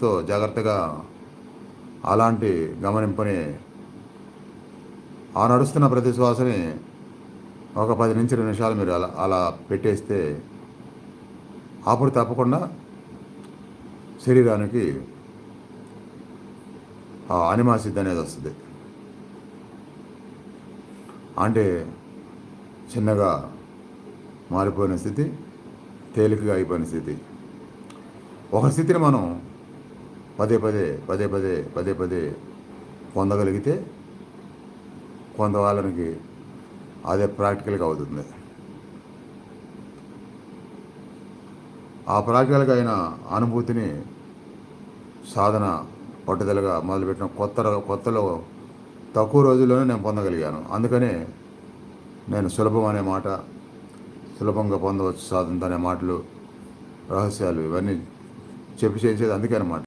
తో జాగ్రత్తగా అలాంటి గమనింపుని ఆ నడుస్తున్న ప్రతి శ్వాసని ఒక పది నుంచి రెండు నిమిషాలు మీరు అలా అలా పెట్టేస్తే అప్పుడు తప్పకుండా శరీరానికి ఆ అనిమాసిద్ధి అనేది వస్తుంది. అంటే చిన్నగా మారిపోయిన స్థితి తేలికగా అయిపోయిన స్థితి. ఒక స్థితిని మనం పదే పదే పదే పదే పదే పదే పొందగలిగితే కొంత వాళ్ళకి అదే ప్రాక్టికల్గా అవుతుంది. ఆ ప్రాక్టికల్గా అయిన అనుభూతిని సాధన పట్టుదలగా మొదలుపెట్టిన కొత్త కొత్తలో తక్కువ రోజుల్లోనే నేను పొందగలిగాను. అందుకనే నేను సులభం అనే మాట సులభంగా పొందవచ్చు సాధనతో అనే మాటలు రహస్యాలు ఇవన్నీ చెప్పి చేసేది అందుకే అనమాట